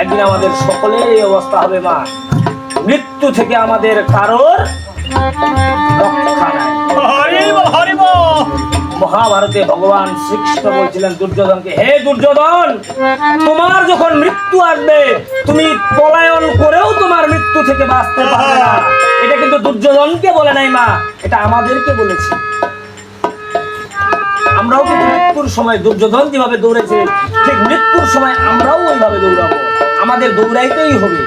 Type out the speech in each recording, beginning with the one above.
একদিন আমাদের সকলের এই অবস্থা হবে মা। মৃত্যু থেকে আমাদের কারোর রক্ষা নাই। মহাভারতে ভগবান শ্রীকৃষ্ণ বলছিলেন দুর্যোধনকে হে দুর্যোধন তোমার যখন মৃত্যু আসবে তুমি পলায়ন করেও তোমার মৃত্যু থেকে বাঁচতে পারবে না। এটা কিন্তু দুর্যোধনকে বলে নাই মা এটা আমাদেরকে বলেছে। আমরাও কিন্তু মৃত্যুর সময় দুর্যোধন যেভাবে দৌড়েছে ঠিক মৃত্যুর সময় আমরাও ওইভাবে দৌড়াবো। আমাদের দৌড়াইতেই হবে।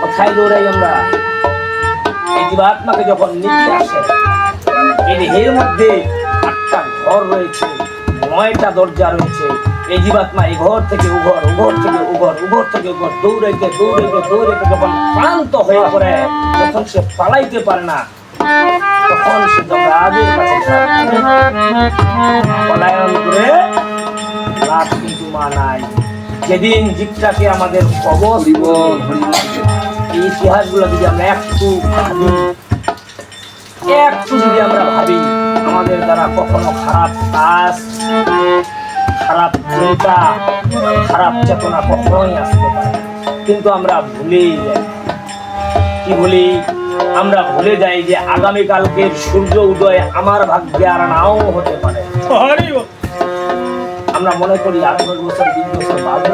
কোথায় দৌড়াই আমরা? এই জীবাত্মাকে যখন নীতি আসে, এই দেহের মধ্যে আটটা ঘর রয়েছে, নয়টা দরজা রয়েছে। এই জীবাত্মা এই ঘর থেকে ও ঘর ও ঘর থেকে ও ঘর ও ঘর থেকে ও ঘর, দৌড়াইতে দৌড়াইতে দৌড়াইতে যখন ক্লান্ত হয়ে পড়ে, যখন সে পালাইতে পারে না, তখন সে যমরাজের কাছে পলায়ন করে লাভ কিন্তু মা নাই। যেদিন জীবটাকে আমাদের কবচ এই ইতিহাসগুলো যদি আমরা একটু ভাবি, একটু যদি আমরা ভাবি, আমাদের দ্বারা কখনো খারাপ কাজ, খারাপ চিন্তা, খারাপ চেতনা কখনোই আসতে পারে কিন্তু আমরা ভুলেই যাই। কি বলি আমরা ভুলে যাই যে আগামী কালকের সূর্য উদয় আমার ভাগ্যে আর নাও হতে পারে আমরা মনে করি দশ বছর বিশ বছর বাদে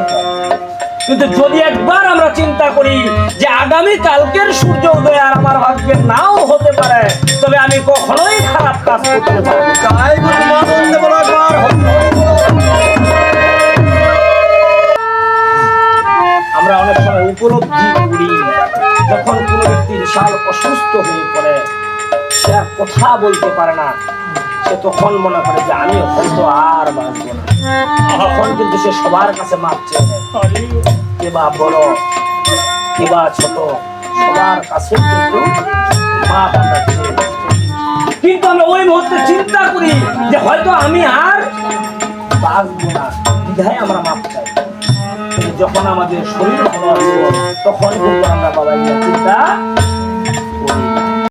কিন্তু যদি একবার আমরা চিন্তা করি যে আগামী কালকের সূর্য উদয় আর আমার ভাগ্যে নাও হতে পারে তবে আমি কখনোই খারাপ কাজ করতে আমরা অনেক সময় উপলব্ধি করি যখন কোনো ব্যক্তি বিশাল অসুস্থ হয়ে পড়ে সে আর কথা বলতে পারে না। সে তখন মনে করে যে আমি হয়তো আর বাঁচবো না। তখন কিন্তু সে সবার কাছে মাপ চেয়ে কে বা বড়, কে বা ছোট, সবার কাছে কিন্তু মা বাবা চেয়ে কিন্তু আমরা ওই মুহূর্তে চিন্তা করি যে হয়তো আমি আর বাঁচবো না। বিধায় আমরা মাপ চাই। যখন আমাদের শরীর ভালো আসবে, তখন কিন্তু আমরা বাবা চিন্তা।